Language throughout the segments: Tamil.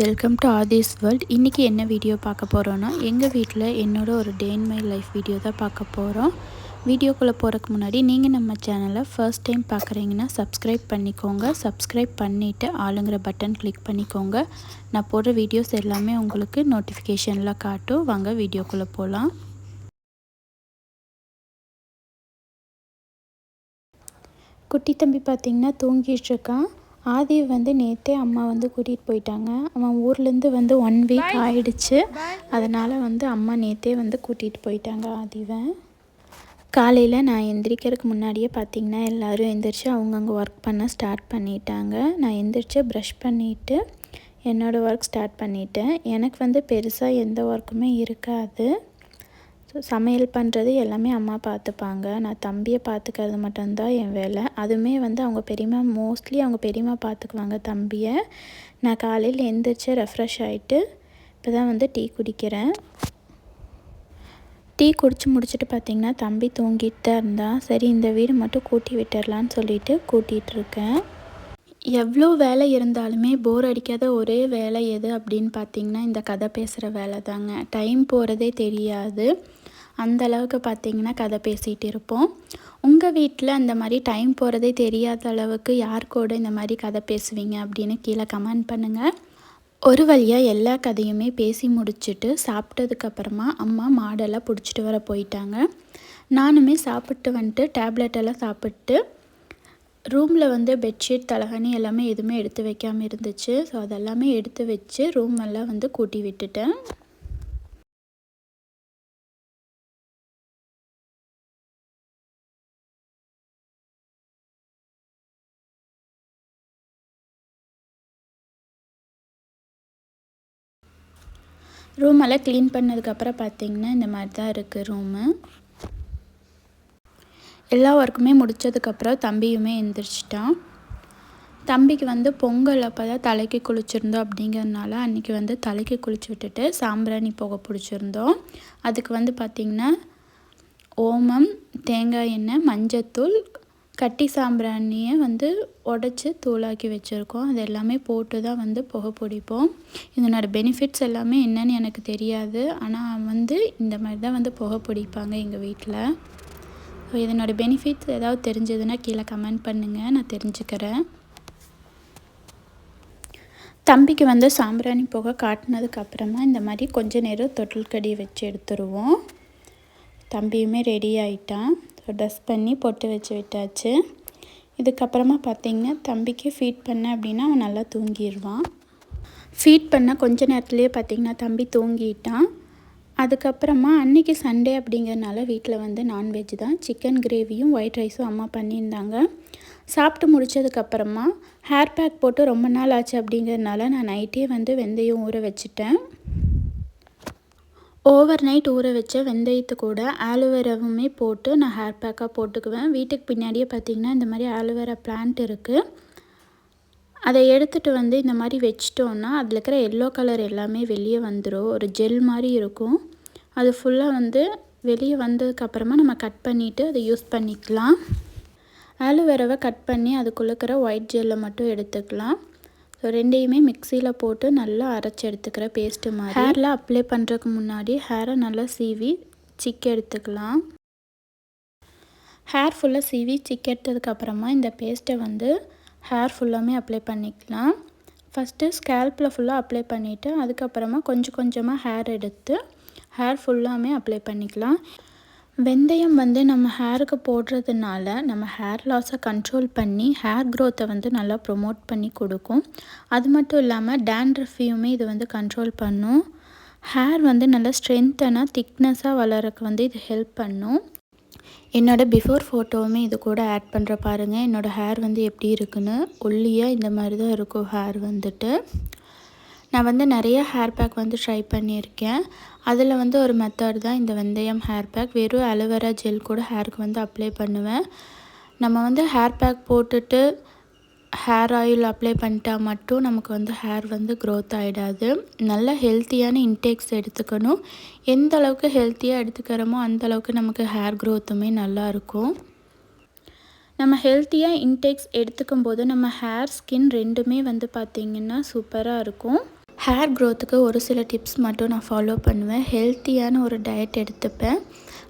வெல்கம் டு ஆதிஸ் வேர்ல்ட் இன்றைக்கி என்ன வீடியோ பார்க்க போகிறோன்னா எங்கள் வீட்டில் என்னோட ஒரு day in my life video தான் பார்க்க போகிறோம் வீடியோக்குள்ளே போகிறதுக்கு முன்னாடி நீங்கள் நம்ம சேனலை ஃபர்ஸ்ட் டைம் பார்க்குறீங்கன்னா சப்ஸ்கிரைப் பண்ணிக்கோங்க. சப்ஸ்கிரைப் பண்ணிவிட்டு ஆளுங்கிற பட்டன் கிளிக் பண்ணிக்கோங்க. நான் போடுற வீடியோஸ் எல்லாமே உங்களுக்கு நோட்டிஃபிகேஷனில் காட்டும். வாங்க வீடியோக்குள்ளே போகலாம் குட்டி தம்பி பார்த்திங்கன்னா தூங்கிட்டு இருக்கான். ஆதி வந்து நேற்றே அம்மா வந்து கூட்டிகிட்டு போயிட்டாங்க. அவன் ஊர்லேருந்து வந்து ஒன் வீக் ஆயிடுச்சு. அதனால் வந்து அம்மா நேற்றே வந்து கூட்டிகிட்டு போயிட்டாங்க ஆதிவை. காலையில் நான் எந்திரிக்கிறதுக்கு முன்னாடியே பார்த்திங்கன்னா எல்லோரும் எந்திரிச்சு அவங்கவுங்க ஒர்க் பண்ண ஸ்டார்ட் பண்ணிட்டாங்க. நான் எந்திரிச்சு ப்ரஷ் பண்ணிவிட்டு என்னோடய ஒர்க் ஸ்டார்ட் பண்ணிவிட்டேன் எனக்கு வந்து பெருசாக எந்த ஒர்க்குமே இருக்காது. ஸோ சமையல் பண்ணுறது எல்லாமே அம்மா பார்த்துப்பாங்க நான் தம்பியை பார்த்துக்கிறது மட்டும்தான் என் வேலை. அதுவுமே வந்து அவங்க பெரியம்மா மோஸ்ட்லி அவங்க பெரியம்மா பார்த்துக்குவாங்க தம்பியை. நான் காலையில் எந்திரிச்சு ரெஃப்ரெஷ் ஆகிட்டு இப்போ தான் வந்து டீ குடிக்கிறேன். டீ குடித்து முடிச்சுட்டு பார்த்திங்கன்னா தம்பி தூங்கிட்டு தான் இருந்தான் சரி இந்த வீடு மட்டும் கூட்டி விட்டுடலான்னு சொல்லிட்டு கூட்டிகிட்ருக்கேன் எவ்வளோ வேலை இருந்தாலுமே போர் அடிக்காத ஒரே வேலை எது அப்படின்னு பார்த்தீங்கன்னா இந்த கதை பேசுகிற வேலை தாங்க டைம் போகிறதே தெரியாது. அந்த அளவுக்கு பார்த்தீங்கன்னா கதை பேசிகிட்டு இருப்போம். உங்கள் வீட்டில் அந்த மாதிரி டைம் போகிறதே தெரியாத அளவுக்கு யார் கூட இந்த மாதிரி கதை பேசுவீங்க அப்படின்னு கீழே கமெண்ட் பண்ணுங்கள் ஒரு வழியாக எல்லா கதையுமே பேசி முடிச்சுட்டு சாப்பிட்டதுக்கப்புறமா அம்மா மாடெல்லாம் பிடிச்சிட்டு வர போயிட்டாங்க. நானுமே சாப்பிட்டு வந்துட்டு டேப்லெட்டெல்லாம் சாப்பிட்டு ரூமில் வந்து பெட்ஷீட் தலகாணி எல்லாமே எதுவுமே எடுத்து வைக்காமல் இருந்துச்சு. ஸோ அதெல்லாமே எடுத்து வச்சு ரூம் எல்லாம் வந்து கூட்டி விட்டுட்டேன். ரூமெல்லாம் க்ளீன் பண்ணதுக்கப்புறம் பார்த்திங்கன்னா இந்த மாதிரி தான் இருக்குது ரூமு எல்லா ஒர்க்குமே முடித்ததுக்கப்புறம் தம்பியுமே எந்திரிச்சிட்டான். தம்பிக்கு வந்து பொங்கல் அப்போ தான் தலைக்கு குளிச்சிருந்தோம் அப்படிங்கிறதுனால அன்றைக்கி வந்து தலைக்கு குளிச்சு விட்டுட்டு சாம்பிராணி போக பிடிச்சிருந்தோம். அதுக்கு வந்து பார்த்திங்கன்னா ஓமம் தேங்காய் எண்ணெய் மஞ்சத்தூள் கட்டி சாம்பிராணியை வந்து உடச்சி தூளாக்கி வச்சுருக்கோம். அது எல்லாமே போட்டு தான் வந்து புகை பிடிப்போம். இதனோட பெனிஃபிட்ஸ் எல்லாமே என்னன்னு எனக்கு தெரியாது. ஆனால் வந்து இந்த மாதிரி தான் வந்து புகை பிடிப்பாங்க எங்கள் வீட்டில் ஸோ இதனோட பெனிஃபிட்ஸ் ஏதாவது தெரிஞ்சதுன்னா கீழே கமெண்ட் பண்ணுங்கள் நான் தெரிஞ்சுக்கிறேன். தம்பிக்கு வந்து சாம்பிராணி புகை காட்டினதுக்கப்புறமா இந்த மாதிரி கொஞ்ச நேரம் தொட்டில் கடி வச்சு எடுத்துருவோம். தம்பியுமே ரெடி ஆகிட்டான் ட்ரெஸ் பண்ணி பொட்டு வச்சு விட்டாச்சு. இதுக்கப்புறமா பார்த்திங்கன்னா தம்பிக்கு ஃபீட் பண்ண அப்படின்னா அவன் நல்லா தூங்கிடுவான். ஃபீட் பண்ண கொஞ்ச நேரத்துலேயே பார்த்திங்கன்னா தம்பி தூங்கிட்டான். அதுக்கப்புறமா அன்றைக்கி சண்டே அப்படிங்கிறனால வீட்டில் வந்து நான்வெஜ் தான். சிக்கன் கிரேவியும் ஒயிட் ரைஸும் அம்மா பண்ணியிருந்தாங்க. சாப்பிட்டு முடித்ததுக்கப்புறமா ஹேர் பேக் போட்டு ரொம்ப நாள் ஆச்சு அப்படிங்கிறதுனால நான் நைட்டே வந்து வெந்தயம் ஊற வச்சுட்டேன். ஓவர் நைட் ஊற வச்ச வெந்தயத்தை கூட ஆலோவேராவுமே போட்டு நான் ஹேர் பேக்காக போட்டுக்குவேன். வீட்டுக்கு பின்னாடியே பார்த்திங்கன்னா இந்த மாதிரி ஆலோவேரா பிளான்ட் இருக்குது அதை எடுத்துகிட்டு வந்து இந்த மாதிரி வச்சிட்டோன்னா அதில் இருக்கிற எல்லோ கலர் எல்லாமே வெளியே வந்துடும் ஒரு ஜெல் மாதிரி இருக்கும். அது ஃபுல்லாக வந்து வெளியே வந்ததுக்கப்புறமா நம்ம கட் பண்ணிவிட்டு அதை யூஸ் பண்ணிக்கலாம். ஆலோவேராவை கட் பண்ணி அதுக்குள்ளே இருக்கிற ஒயிட் ஜெல்லை மட்டும் எடுத்துக்கலாம். ஸோ ரெண்டையுமே மிக்சியில் போட்டு நல்லா அரைச்சி எடுத்துக்கிற பேஸ்ட்டு மாதிரி. ஹேரில் அப்ளை பண்ணுறதுக்கு முன்னாடி ஹேரை நல்லா சீவி சிக்க எடுத்துக்கலாம். ஹேர் ஃபுல்லாக சீவி சிக்க எடுத்ததுக்கப்புறமா இந்த பேஸ்ட்டை வந்து ஹேர் ஃபுல்லாமே அப்ளை பண்ணிக்கலாம். ஃபஸ்ட்டு ஸ்கேல்பில் ஃபுல்லாக அப்ளை பண்ணிவிட்டு அதுக்கப்புறமா கொஞ்சம் கொஞ்சமாக ஹேர் எடுத்து ஹேர் ஃபுல்லாமே அப்ளை பண்ணிக்கலாம். வெந்தயம் வந்து நம்ம ஹேருக்கு போடுறதுனால நம்ம ஹேர் லாஸை கண்ட்ரோல் பண்ணி ஹேர் க்ரோத்தை வந்து நல்லா ப்ரொமோட் பண்ணி கொடுக்கும். அது மட்டும் இல்லாமல் டேண்ட்ரஃபியுமே இது வந்து கண்ட்ரோல் பண்ணும். ஹேர் வந்து நல்லா ஸ்ட்ரென்த்தனாக திக்னஸாக வளரக்கு வந்து இது ஹெல்ப் பண்ணும். என்னோடய பிஃபோர் ஃபோட்டோவுமே இது கூட ஆட் பண்ணுற பாருங்கள் என்னோடய ஹேர் வந்து எப்படி இருக்குன்னு? ஒல்லியாக இந்த மாதிரி தான் இருக்கும் ஹேர் வந்துட்டு. நான் வந்து நிறைய ஹேர் பேக் வந்து ட்ரை பண்ணியிருக்கேன். அதில் வந்து ஒரு மெத்தட் தான் இந்த வெந்தயம் ஹேர் பேக் வெறும் அலோவேரா ஜெல் கூட ஹேருக்கு வந்து அப்ளை பண்ணுவேன். நம்ம வந்து ஹேர் பேக் போட்டுட்டு ஹேர் ஆயில் அப்ளை பண்ணிட்டா மட்டும் நமக்கு வந்து ஹேர் வந்து க்ரோத் ஆகிடாது நல்ல ஹெல்த்தியான இன்டேக்ஸ் எடுத்துக்கணும். எந்த அளவுக்கு ஹெல்த்தியாக எடுத்துக்கிறோமோ அந்த அளவுக்கு நமக்கு ஹேர் க்ரோத்துமே நல்லாயிருக்கும் நம்ம ஹெல்த்தியாக இன்டேக்ஸ் எடுத்துக்கும் போது நம்ம ஹேர் ஸ்கின் ரெண்டுமே வந்து பார்த்திங்கன்னா சூப்பராக இருக்கும். ஹேர் க்ரோத்துக்கு ஒரு சில டிப்ஸ் மட்டும் நான் ஃபாலோ பண்ணுவேன். ஹெல்த்தியான ஒரு டயட் எடுத்துப்பேன்.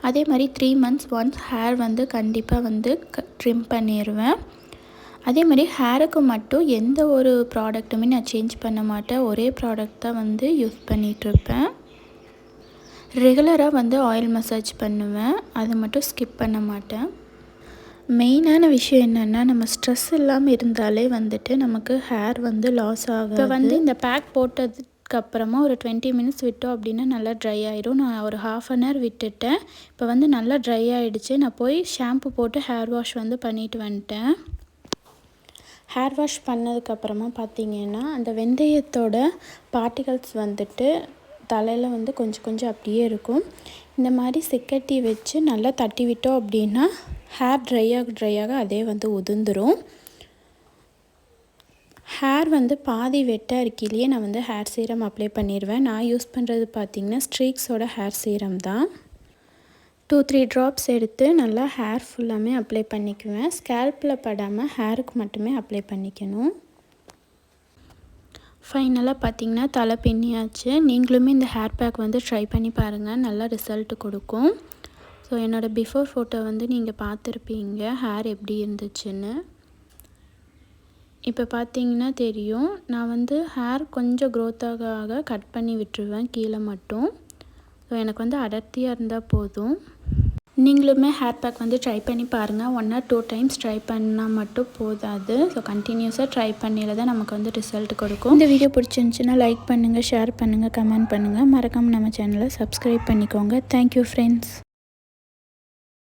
அதே மாதிரி த்ரீ மந்த்ஸ் ஒன்ஸ் ஹேர் வந்து கண்டிப்பாக வந்து க ட்ரிம் பண்ணிடுவேன் அதே மாதிரி ஹேருக்கு மட்டும் எந்த ஒரு ப்ராடக்ட்டுமே நான் சேஞ்ச் பண்ண மாட்டேன். ஒரே ப்ராடக்ட் தான் வந்து யூஸ் பண்ணிகிட்ருப்பேன் ரெகுலராக வந்து ஆயில் மசாஜ் பண்ணுவேன். அது மட்டும் ஸ்கிப் பண்ண மாட்டேன். மெயினான விஷயம் என்னென்னா நம்ம ஸ்ட்ரெஸ் இல்லாமல் இருந்தாலே வந்துட்டு நமக்கு ஹேர் வந்து லாஸ் ஆகும் இப்போ வந்து இந்த பேக் போட்டதுக்கப்புறமா ஒரு டுவெண்ட்டி மினிட்ஸ் விட்டோம் அப்படின்னா நல்லா ட்ரை ஆகிடும் நான் ஒரு ஹாஃப் அன் ஹவர் விட்டுட்டேன். இப்போ வந்து நல்லா ட்ரை ஆகிடுச்சு நான் போய் ஷாம்பு போட்டு ஹேர் வாஷ் வந்து பண்ணிட்டு வந்துட்டேன். ஹேர் வாஷ் பண்ணதுக்கப்புறமா பார்த்தீங்கன்னா அந்த வெந்தயத்தோட பார்ட்டிகல்ஸ் வந்துட்டு தலையில் வந்து கொஞ்சம் கொஞ்சம் அப்படியே இருக்கும். இந்த மாதிரி சிக்கட்டி வச்சு நல்லா தட்டி விட்டோம் அப்படின்னா ஹேர் ட்ரையாக ட்ரையாக அதே வந்து உதிர்ந்துடும் ஹேர் வந்து பாதி வெட்டாக இருக்கிலேயே நான் வந்து ஹேர் சீரம் அப்ளை பண்ணிடுவேன் நான் யூஸ் பண்ணுறது பார்த்திங்கன்னா ஸ்ட்ரீக்ஸோட ஹேர் சீரம் தான். டூ த்ரீ ட்ராப்ஸ் எடுத்து நல்லா ஹேர் ஃபுல்லாமே அப்ளை பண்ணிக்குவேன். ஸ்கேல்பில் படாமல் ஹேருக்கு மட்டுமே அப்ளை பண்ணிக்கணும். ஃபைனலாக பார்த்தீங்கன்னா தலை பின்னியாச்சு. நீங்களுமே இந்த ஹேர் பேக் வந்து ட்ரை பண்ணி பாருங்கள் நல்லா ரிசல்ட் கொடுக்கும். ஸோ என்னோடய பிஃபோர் ஃபோட்டோ வந்து நீங்கள் பார்த்துருப்பீங்க. ஹேர் எப்படி இருந்துச்சுன்னு. இப்போ பார்த்தீங்கன்னா தெரியும். நான் வந்து ஹேர் கொஞ்சம் க்ரோத் ஆக ஆக கட் பண்ணி விட்டுருவேன். கீழே மட்டும். ஸோ எனக்கு வந்து அடர்த்தியாக இருந்தால் போதும். நீங்களுமே ஹேர் பேக் வந்து ட்ரை பண்ணி பாருங்கள் one or two times try பண்ணால் மட்டும் போதாது. ஸோ கண்டினியூஸாக ட்ரை பண்ணியில் தான் நமக்கு வந்து ரிசல்ட் கொடுக்கும். இந்த வீடியோ பிடிச்சிருந்துச்சின்னா லைக் பண்ணுங்கள் ஷேர் பண்ணுங்கள் கமெண்ட் பண்ணுங்கள் மறக்காமல் நம்ம சேனலை சப்ஸ்கிரைப் பண்ணிக்கோங்க. Thank you friends